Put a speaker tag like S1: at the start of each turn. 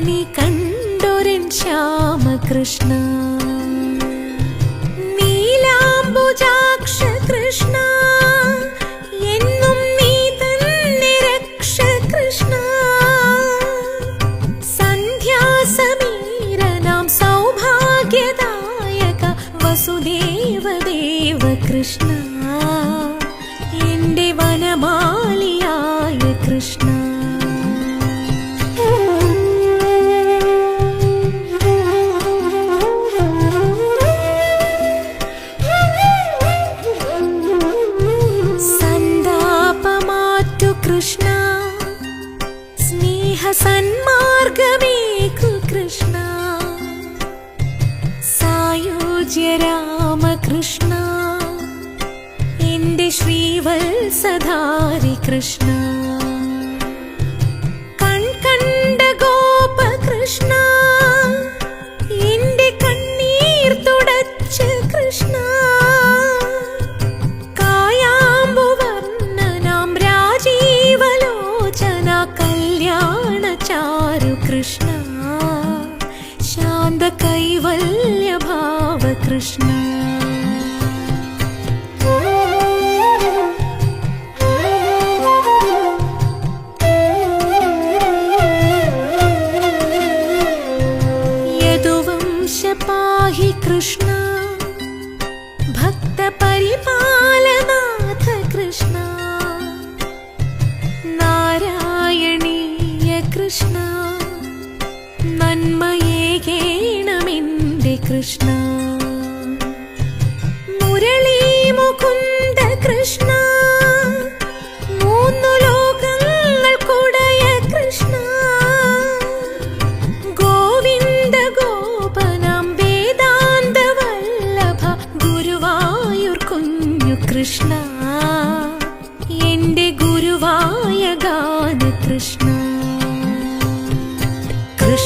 S1: കണി കണ്ടൊരൻ ശ്യാമകൃഷ്ണ. നീലാംബുജാക്ഷ കൃഷ്ണ എന്നും നീ തന്നെ രക്ഷ കൃഷ്ണ സന്ധ്യാസമീരനാം സൗഭാഗ്യദായക വസുദേവദേവ കൃഷ്ണ എന്റെ വനമാലിയായ സന്മാർഗമേകു കൃഷ്ണ. സായോജ്യ രാമകൃഷ്ണ. എന്റെ ശ്രീവത്സധാരി കൃഷ്ണ. കൺകണ്ട ഗോപകൃഷ്ണ. എന്റെ കണ്ണീർ തുടച്ച കൃഷ്ണ. കായാമ്പുവർണനാം രാജീവലോചന കല്യാണ ुकृष्णा शान्तकैवल्यभावकृष्ण यदुवंशपाहि कृष्ण भक्ति നന്മയേകേണമെന്റെ കൃഷ്ണ. മുരളീ മുകുന്ദ കൃഷ്ണ. മൂന്നു ലോകങ്ങൾക്കുടയ കൃഷ്ണ. ഗോവിന്ദ ഗോപനം വേദാന്ത വല്ലഭ ഗുരുവായൂർ കുഞ്ഞു കൃഷ്ണ. എന്റെ ഗുരുവായ ഗാന കൃഷ്ണ